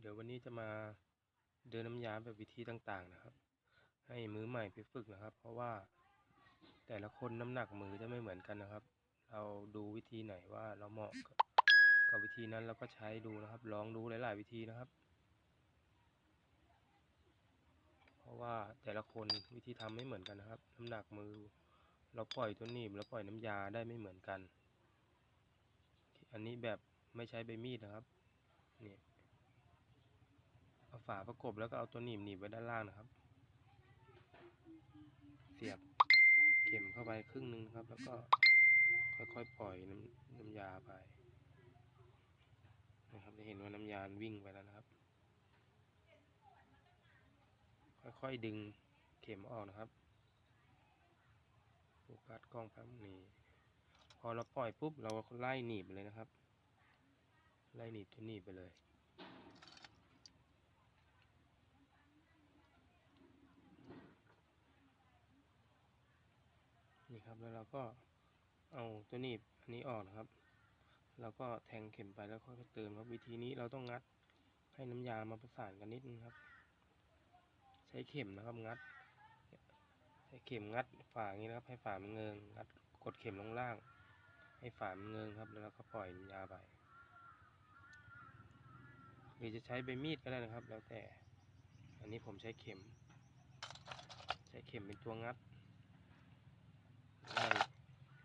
เดี๋ยววันนี้จะมาเดินน้ำยาแบบวิธีต่างๆนะครับ ให้มือใหม่ไปฝึกนะครับ เพราะว่าแต่ละคนน้ำหนักมือจะไม่เหมือนกันนะครับ เราดูวิธีไหนว่าเราเหมาะกับวิธีนั้นเราก็ใช้ดูนะครับ ลองดูหลาย ๆ วิธีนะครับ เพราะว่าแต่ละคนวิธีทำไม่เหมือนกันนะครับ น้ำหนักมือ เราปล่อยตัวหนีบแล้วปล่อยน้ำยาได้ไม่เหมือนกัน อันนี้แบบไม่ใช้ใบมีดนะครับนี่ เอาฝาประกบแล้วก็เอาตัวหนีบหนีบไว้ด้านล่างนะครับ เสียบเข็มเข้าไปครึ่งหนึ่งครับ แล้วก็ค่อยๆปล่อยน้ำน้ำยาไป นะครับจะเห็นว่าน้ำยาวิ่งไปแล้วนะครับ ค่อยๆดึงเข็มออกนะครับโฟกัสกล้องแป๊บนี่พอเราปล่อยปุ๊บเราก็ไล่หนีบไปเลยนะครับ ไล่หนีบตัวหนีบไปเลย ครับ แล้วเราก็เอาตัวหนีบอันนี้ออกนะครับเราก็แทงเข็มไปแล้วค่อยเติมครับ วิธีนี้เราต้องงัดให้น้ำยามาประสานกันนิดนึงครับ ใช้เข็มนะครับงัด ใช้เข็มงัดฝาอย่างนี้นะครับ ให้ฝามันเงิงงัดกดเข็มลงล่าง ให้ฝามันเงิงครับ แล้วเราก็ปล่อยน้ำยาไปหรือจะใช้ใบมีดก็ได้นะครับ แล้วแต่ อันนี้ผมใช้เข็ม ใช้เข็มเป็นตัวงัด ไล่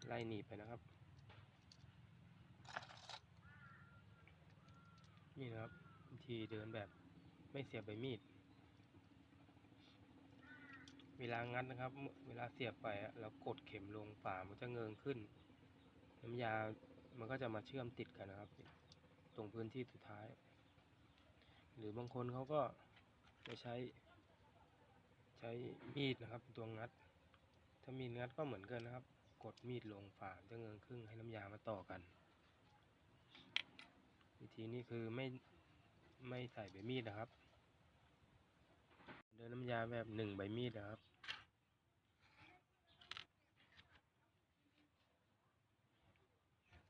ไล่หนีไปนะครับ นี่นะครับวิธีเดินแบบไม่เสียบใบมีด เวลางัดนะครับ เวลาเสียบไปเรากดเข็มลงฝามันจะเงิงขึ้น น้ำยามันก็จะมาเชื่อมติดกันนะครับ ตรงพื้นที่สุดท้าย หรือบางคนเขาก็จะใช้ ใช้มีดนะครับ ตัวงัด ถ้ามีงัดก็เหมือนกันนะครับ กดมีดลงฝามันจะเงิงครึ่งให้น้ำยามาต่อกัน วิธีนี้คือไม่ไม่ใส่ใบมีดนะครับ เดินน้ำยาแบบหนึ่งใบมีดนะครับ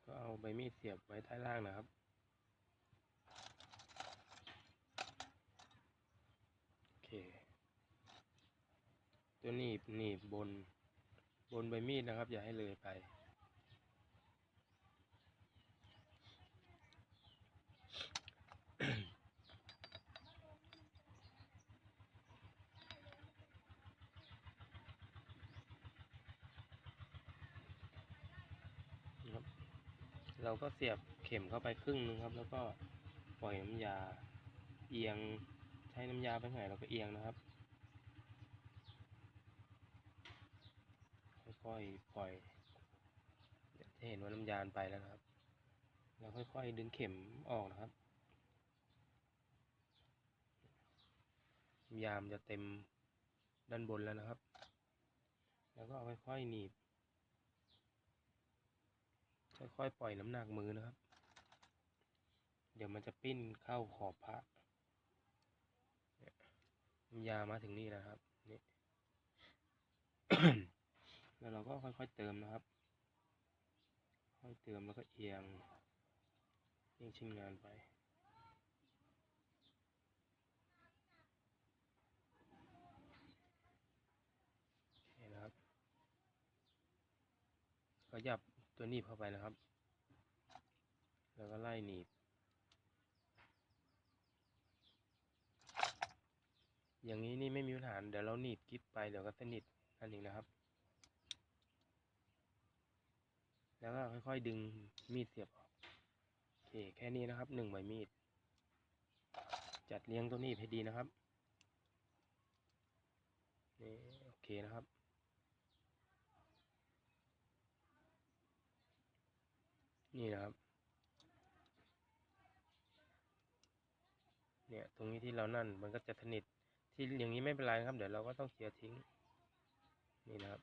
ก็เอาใบมีดเสียบไว้ใต้ล่างนะครับ โอเค ตัวหนีบหนีบบน บนใบมีดนะครับ อย่าให้เลยไปนะครับเราก็เสียบเข็มเข้าไปครึ่งนึงครับ แล้วก็ปล่อยน้ำยาเอียงใช้น้ำยาไปไหนเราก็เอียงนะครับ ค่อยๆปล่อยเดี๋ยวจะเห็นว่าน้ำยานไปแล้วนะครับเราค่อยๆดึงเข็มออกนะครับน้ำยามจะเต็มด้านบนแล้วนะครับ แล้วก็เอาค่อยๆหนีบ ค่อยๆปล่อยน้ำหนักมือนะครับ เดี๋ยวมันจะปิ้นเข้าขอบพระน้ำยามาถึงนี่แล้วครับ นี่ แล้วเราก็ค่อยๆเติมนะครับ ค่อยเติมแล้วก็เอียงเอียงชิ้นงานไปนะครับก็ยับตัวหนีบเข้าไปนะครับ แล้วก็ไล่หนีบอย่างนี้นี่ไม่มีปัญหาเดี๋ยวเราหนีบกิ๊บไปเดี๋ยวก็สนิทนั่นเองนะครับ แล้วก็ค่อยๆดึงมีดเสียบออกโอเคแค่นี้นะครับหนึ่งใบมีด จัดเรียงตัวนีบให้ดีนะครับนี่โอเคนะครับ นี่นะครับ เนี่ยตรงนี้ที่เรานั่นมันก็จะสนิทที่อย่างนี้ไม่เป็นไรนะครับ เดี๋ยวเราก็ต้องเคลียร์ทิ้ง นี่นะครับ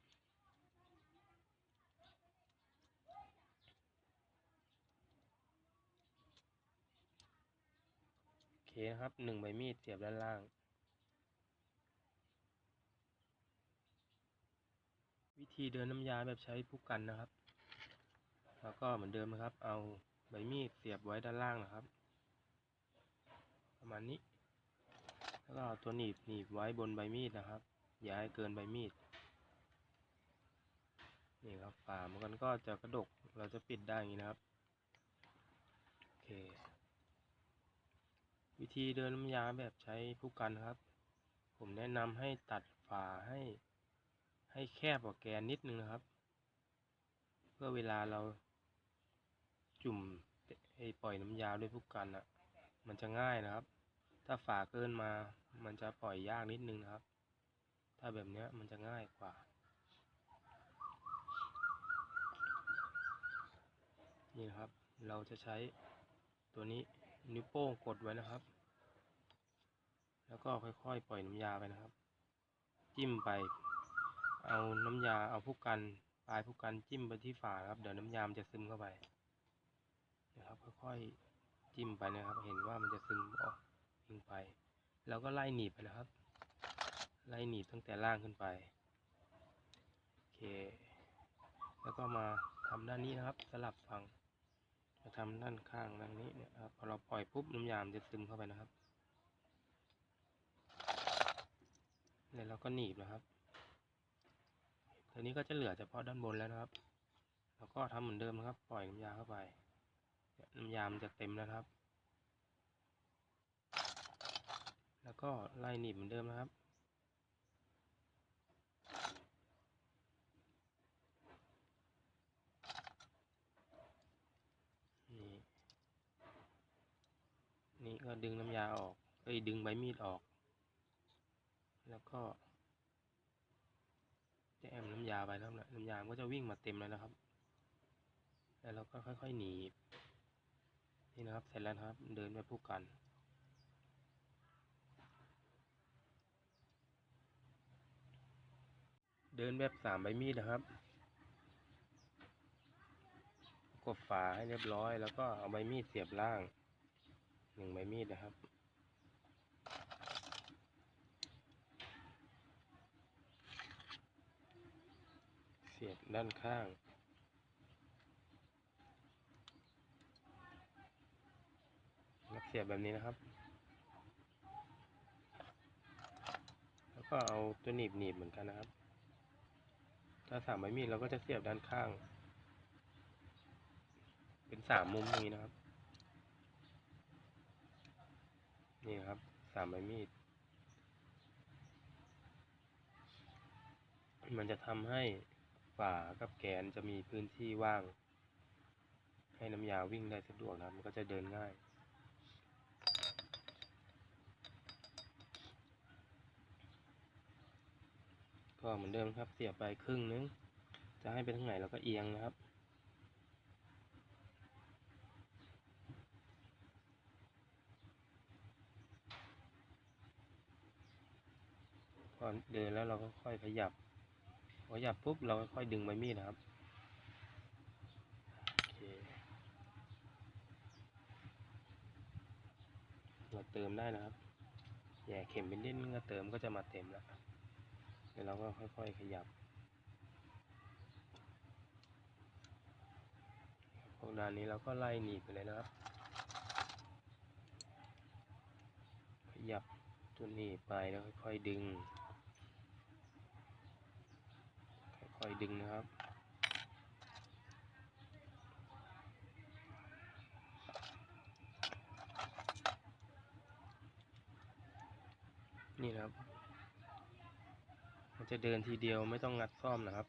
เคนะครับหนึ่งใบมีดเสียบด้านล่าง วิธีเดินน้ำยาแบบใช้ผู้กันนะครับ แล้วก็เหมือนเดิมนะครับ เอาใบมีดเสียบไว้ด้านล่างนะครับ ประมาณนี้ แล้วก็เอาตัวหนีบหนีบไว้บนใบมีดนะครับ อย่าให้เกินใบมีดนี่ครับฝามันก็จะกระดกเราจะปิดได้อย่างนี้นะครับโอเค วิธีเดินน้ำยาแบบใช้ผู้กันครับ ผมแนะนำให้ตัดฝาให้ ให้แคบกว่าแกนนิดนึงนะครับ เพื่อเวลาเราจุ่มไอ้ปล่อยน้ำยาด้วยผู้กันอะ มันจะง่ายนะครับ ถ้าฝาเกินมา มันจะปล่อยยากนิดนึงนะครับ ถ้าแบบเนี้ยมันจะง่ายกว่านี่นะครับ เราจะใช้ตัวนี้นิ้วโป้งกดไว้นะครับ แล้วก็ค่อยๆ ปล่อยน้ำยาไปนะครับ จิ้มไป เอาน้ำยาเอาผู้กันปลายผู้กันจิ้มไปที่ฝาครับ เดี๋ยวน้ำยามนจะซึมเข้าไปนะครับ ค่อยๆจิ้มไปนะครับ เห็นว่ามันจะซึมออกลงไปแล้วก็ไล่หนีบไปนะครับ ไล่หนีบตั้งแต่ล่างขึ้นไปโอเค แล้วก็มาทำด้านนี้นะครับ สลับฝั่งจะทำด้านข้างด้านนี้เนี่ยครับพอเราปล่อยปุ๊บน้ำยามจะซึมเข้าไปนะครับ แล้วเราก็หนีบนะครับทีนี้ก็จะเหลือเฉพาะด้านบนแล้วนะครับ แล้วก็ทำเหมือนเดิมนะครับ ปล่อยน้ำยาเข้าไปน้ำยามันจะเต็มแล้วครับ แล้วก็ไล่หนีบเหมือนเดิมนะครับ นี่ นี่ก็ดึงน้ำยาออกเอ้ยดึงใบมีดออก แล้วก็ จะแอมน้ำยาไปแล้วนะน้ำยาก็จะวิ่งมาเต็มแล้วนะครับ แล้วเราก็ค่อยๆหนีบนี่นะครับ เสร็จแล้วครับ เดินไปผู้กัน เดินแบบสามใบมีดนะครับกดฝาให้เรียบร้อย แล้วก็เอาใบมีดเสียบล่างหนึ่งใบมีดนะครับ เสียบด้านข้างแล้วเสียบแบบนี้นะครับ แล้วก็เอาตัวหนีบหนีบเหมือนกันนะครับ ถ้าสามใบมีดเราก็จะเสียบด้านข้าง เป็นสามมุมนี้นะครับ นี่ครับสามใบมีดมันจะทำให้ ฝากับแกนจะมีพื้นที่ว่าง ให้น้ำยาวิ่งได้สะดวกนะมันก็จะเดินง่ายก็เหมือนเดิมครับเสียบไปครึ่งนึง จะให้ไปทางไหนเราก็เอียงนะครับ พอเดินแล้วเราก็ค่อยขยับ อขยับปุ๊บเราค่อยดึงใบมีดนะครับเราเติมได้นะครับแย่เข็มเป็นนิดนึงก็เติมก็จะมาเต็มแล้วเดี๋ยวเราก็ค่อยๆขยับพวกด้านนี้เราก็ไล่หนีไปเลยนะครับ ขยับตัวหนีไปแล้วค่อยๆดึง ค่อยดึงนะครับ นี่นะครับ มันจะเดินทีเดียวไม่ต้องงัดซ่อมนะครับ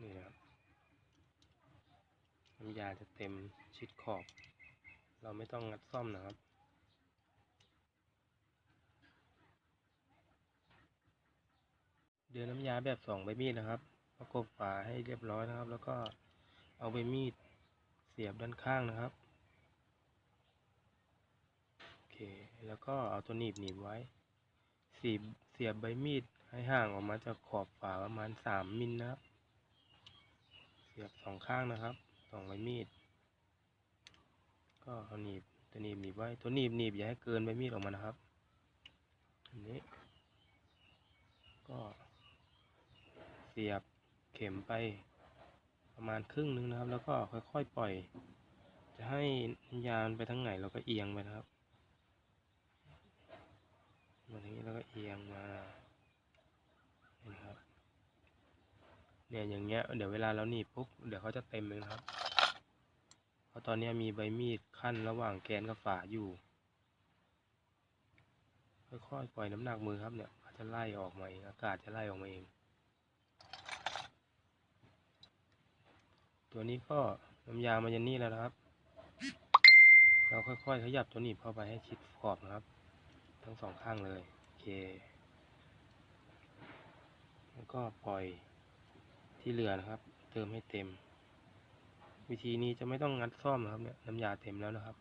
นี่นะครับน้ำยาจะเต็มชิดขอบ เราไม่ต้องงัดซ่อมนะครับ เดือนน้ำยาแบบสองใบมีดนะครับ ประกบฝาให้เรียบร้อยนะครับ แล้วก็เอาใบมีดเสียบด้านข้างนะครับโอเคแล้วก็เอาตัวหนีบหนีบไว้สีบเสียบใบมีดให้ห่างออกมาจากขอบฝาประมาณสามมิลนะครับ เสียบสองข้างนะครับสองใบมีด ก็เอาหนีบตัวหนีบหนีบไว้ตัวหนีบหนีบอย่าให้เกินใบมีดออกมานะครับอันนี้ก็ สียบเข็มไปประมาณครึ่งนึงนะครับ แล้วก็ค่อยๆปล่อย จะให้ยานไปทางไหนเราก็เอียงไปนะครับมาทางนี้แล้วก็เอียงมาเห็นไหมครับ เนี่ยอย่างเงี้ยเดี๋ยวเวลาเราหนีปุ๊บเดี๋ยวเขาจะเต็มเลยครับ เพราะตอนนี้มีใบมีดขั้นระหว่างแกนกับฝาอยู่ ค่อยๆปล่อยน้ำหนักมือครับเนี่ยจะไล่ออกมาเองอากาศจะไล่ออกมาเอง ตัวนี้ก็น้ำยามันจะนี่แล้วนะครับ เราค่อยๆขยับตัวหนีบเข้าไปให้ชิดขอบนะครับ ทั้งสองข้างเลยโอเค แล้วก็ปล่อยที่เหลือนะครับ เติมให้เต็ม วิธีนี้จะไม่ต้องงัดซ่อมนะครับเนี่ยน้ำยาเต็มแล้วนะครับ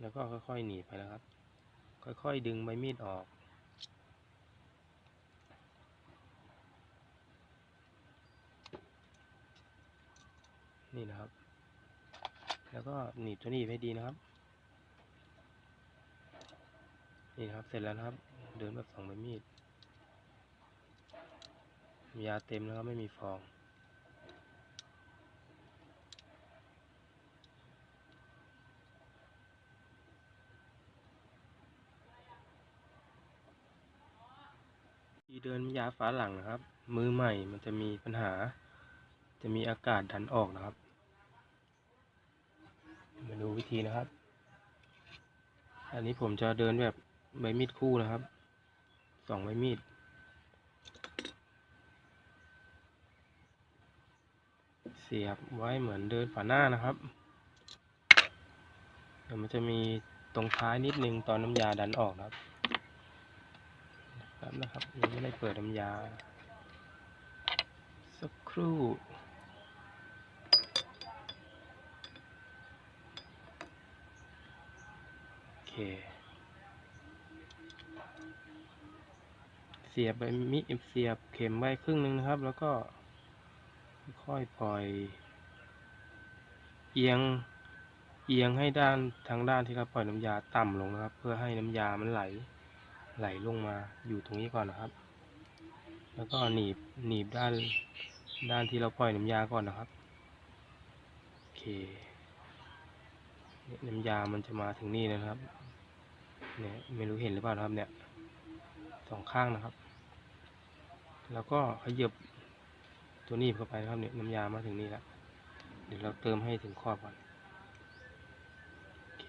แล้วก็ค่อยๆหนีบไปนะครับ ค่อยๆดึงใบมีดออก นี่นะครับ แล้วก็หนีบตัวหนีบให้ดีนะครับ นี่นครับเสร็จแล้วนะครับ เดินแบบสองใบมีดยาเต็มแล้วก็ไม่มีฟองที่เดินยาฝาหลังนะครับ มือใหม่มันจะมีปัญหา จะมีอากาศดันออกนะครับ มาดูวิธีนะครับ อันนี้ผมจะเดินแบบใบมีดคู่นะครับ สองใบมีด เสียบไว้เหมือนเดินฝาหน้านะครับเดี๋ยวมันจะมีตรงท้ายนิดนึงตอนน้ำยาดันออกนะครับครับนะครับยังไม่ได้เปิดน้ำยา สักครู่ โอ เคเสียบไปมิเสียบเข็มไว้ครึ่งหนึ่งนะครับ แล้วก็ค่อยปล่อย เอียงเอียงให้ด้านทางด้านที่เราปล่อยน้ำยาต่ำลงนะครับ เพื่อให้น้ำยามันไหล ไหลลงมาอยู่ตรงนี้ก่อนนะครับ แล้วก็หนีบหนีบด้านด้านที่เราปล่อยน้ำยาก่อนนะครับโอเคน้ำยามันจะมาถึงนี่นะครับ เนี่ยไม่รู้เห็นหรือเปล่าครับเนี่ยสองข้างนะครับ แล้วก็ขยับตัวนี้เข้าไปนะครับเนี่ยน้ำยามาถึงนี่แล้วเดี๋ยวเราเติมให้ถึงขอบก่อนโอเค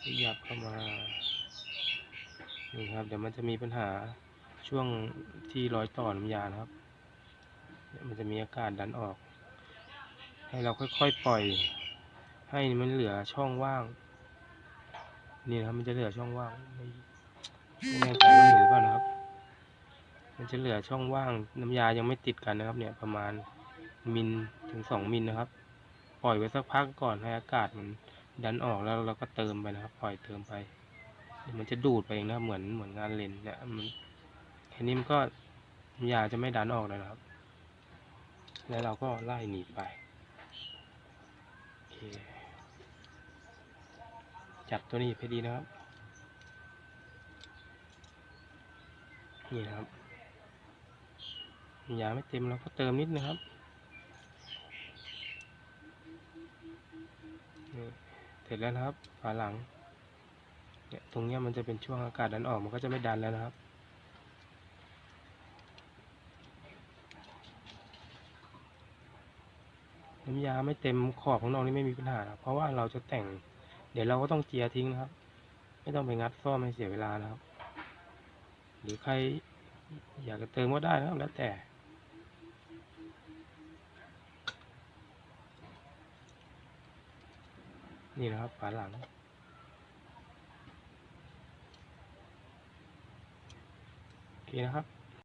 ขยับเข้ามานี่ครับ เดี๋ยวมันจะมีปัญหาช่วงที่ร้อยต่อน้ำยานะครับเดี๋ยวมันจะมีอากาศดันออก ให้เราค่อยๆปล่อย ให้มันเหลือช่องว่าง นี่นะครับมันจะเหลือช่องว่างไม่แน่ใจว่าเห็นหรือเปล่านะครับ มันจะเหลือช่องว่างน้ำยายังไม่ติดกันนะครับ เนี่ยประมาณมิลถึงสองมิลนะครับ ปล่อยไว้สักพักก่อนให้อากาศมันดันออกแล้วเราก็เติมไปนะครับ ปล่อยเติมไปมันจะดูดไปเองนะเหมือนเหมือนงานเลนเนี่ยมันแค่นี้มันก็น้ำยาจะไม่ดันออกแล้วนะครับ แล้วเราก็ไล่หนีไป จับตัวนี้ให้ดีนะครับ นี่นะครับยาไม่เต็มเราก็เติมนิดนะครับเสร็จแล้วนะครับฝาหลังเนี่ยตรงเนี้ยมันจะเป็นช่วงอากาศดันออกมันก็จะไม่ดันแล้วนะครับ น้ำยาไม่เต็มขอบของน้อกนี่ไม่มีปัญหานะเพราะว่าเราจะแต่ง เดี๋ยวเราก็ต้องเจียทิ้งนะครับ ไม่ต้องไปงัดซ่อมให้เสียเวลานะครับ หรือใครอยากจะเติมก็ได้นะครับ แล้วแต่นี่นะครับฝาหลัง โอเคนะครับ